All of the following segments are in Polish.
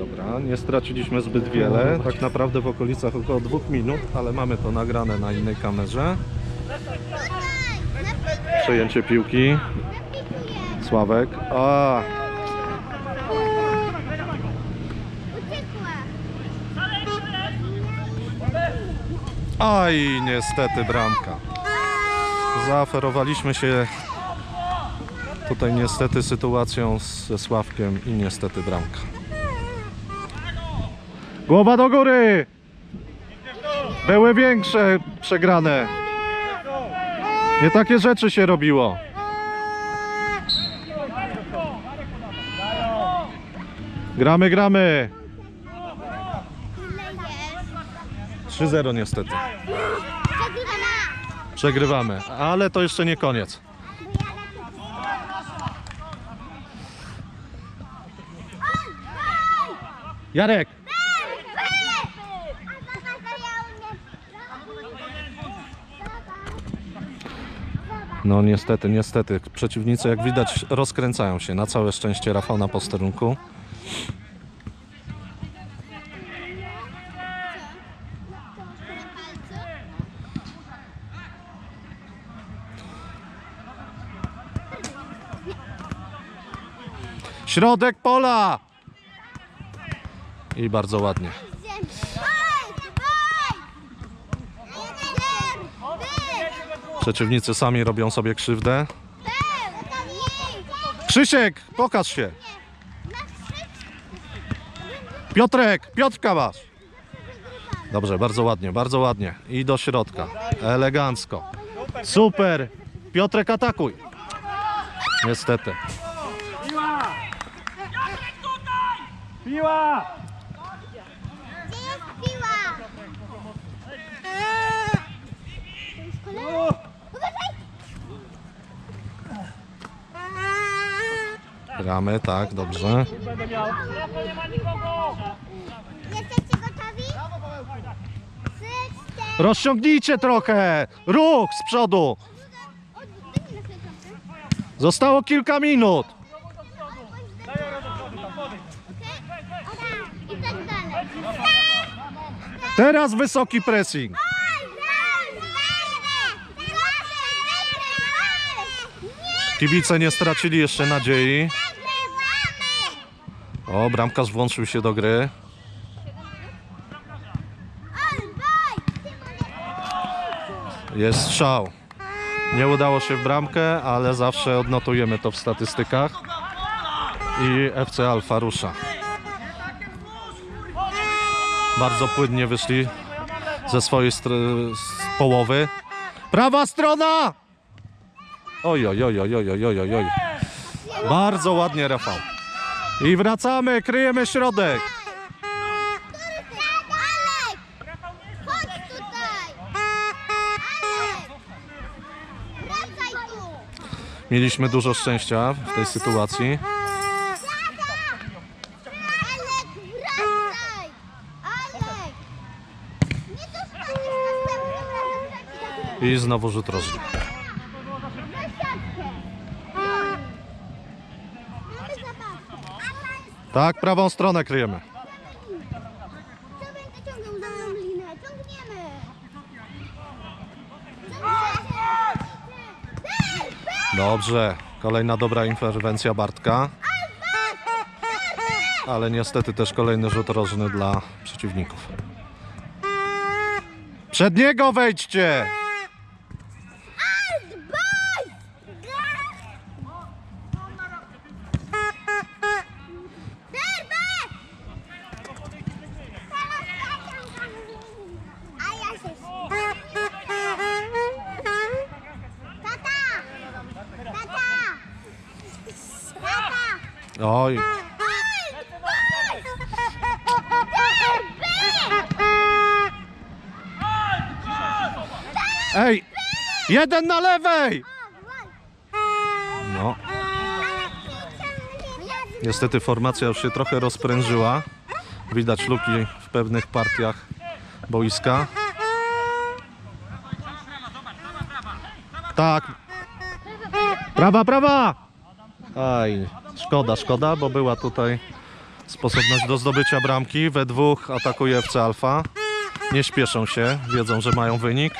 Dobra, nie straciliśmy zbyt wiele, tak naprawdę w okolicach około dwóch minut, ale mamy to nagrane na innej kamerze. Przejęcie piłki. Sławek. A, aj, niestety bramka. Zaoferowaliśmy się tutaj niestety sytuacją ze Sławkiem i niestety bramka. Głowa do góry! Były większe przegrane. Nie takie rzeczy się robiło. Gramy, gramy. Tyle jest. 3-0 niestety. Przegrywamy, ale to jeszcze nie koniec. Jarek, no niestety, niestety. Przeciwnicy jak widać rozkręcają się. Na całe szczęście Rafał na posterunku. Środek pola! I bardzo ładnie. Przeciwnicy sami robią sobie krzywdę. Krzysiek, pokaż się. Piotrek, Piotrka masz. Dobrze, bardzo ładnie, bardzo ładnie. I do środka. Elegancko. Super. Piotrek, atakuj. Niestety. Piła! Gdzie jest piła? To jest kolejna. Uważaj! Gramy, tak, dobrze. Jesteście gotowi? Rozciągnijcie trochę. Ruch z przodu. Zostało kilka minut. Teraz wysoki pressing. Kibice nie stracili jeszcze nadziei. O, bramkarz włączył się do gry. Jest strzał. Nie udało się w bramkę, ale zawsze odnotujemy to w statystykach. I FC Alfa rusza. Bardzo płynnie wyszli ze swojej połowy. Prawa strona! Oj, oj, oj, oj, oj, oj, oj, oj. Bardzo ładnie, Rafał. I wracamy, kryjemy środek. Alek! Chodź tutaj! Alek! Mieliśmy dużo szczęścia w tej sytuacji. Alek! Nie I znowu rzut rożny. Na siatkę! Mamy zabawkę. Tak, prawą stronę kryjemy. Co będzie ciągnął za mną linę? Ciągniemy! Dobrze. Kolejna dobra interwencja Bartka. Ale niestety też kolejny rzut rożny dla przeciwników. Przed niego wejdźcie! A ja się... Tata! Tata! Tata! Oj, ej! Jeden na lewej! No, niestety formacja już się trochę rozprężyła. Widać luki w pewnych partiach boiska. Tak. Prawa, prawa! Aj, szkoda, szkoda, bo była tutaj sposobność do zdobycia bramki. We dwóch atakuje FC Alfa. Nie śpieszą się, wiedzą, że mają wynik.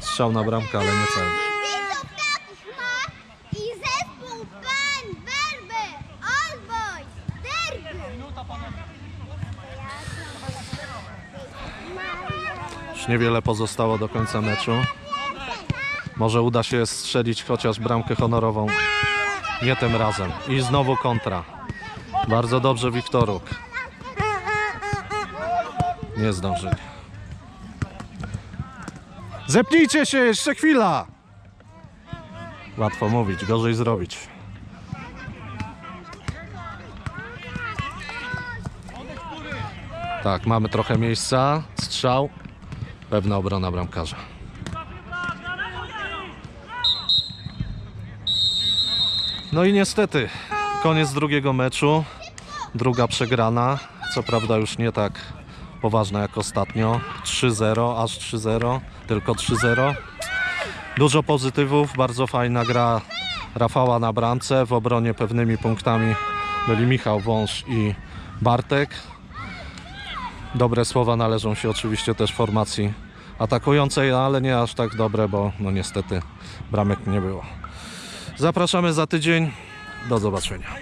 Strzał na bramkę, ale nie celny. Już niewiele pozostało do końca meczu. Może uda się strzelić chociaż bramkę honorową. Nie tym razem. I znowu kontra. Bardzo dobrze Wiktoruk. Nie zdążyli. Zepnijcie się, jeszcze chwila! Łatwo mówić, gorzej zrobić. Tak, mamy trochę miejsca. Strzał. Pewna obrona bramkarza. No i niestety, koniec drugiego meczu. Druga przegrana. Co prawda już nie tak poważna jak ostatnio. 3-0, aż 3-0, tylko 3-0. Dużo pozytywów, bardzo fajna gra Rafała na bramce. W obronie pewnymi punktami byli Michał Wąż i Bartek. Dobre słowa należą się oczywiście też formacji atakującej, ale nie aż tak dobre, bo no niestety bramek nie było. Zapraszamy za tydzień. Do zobaczenia.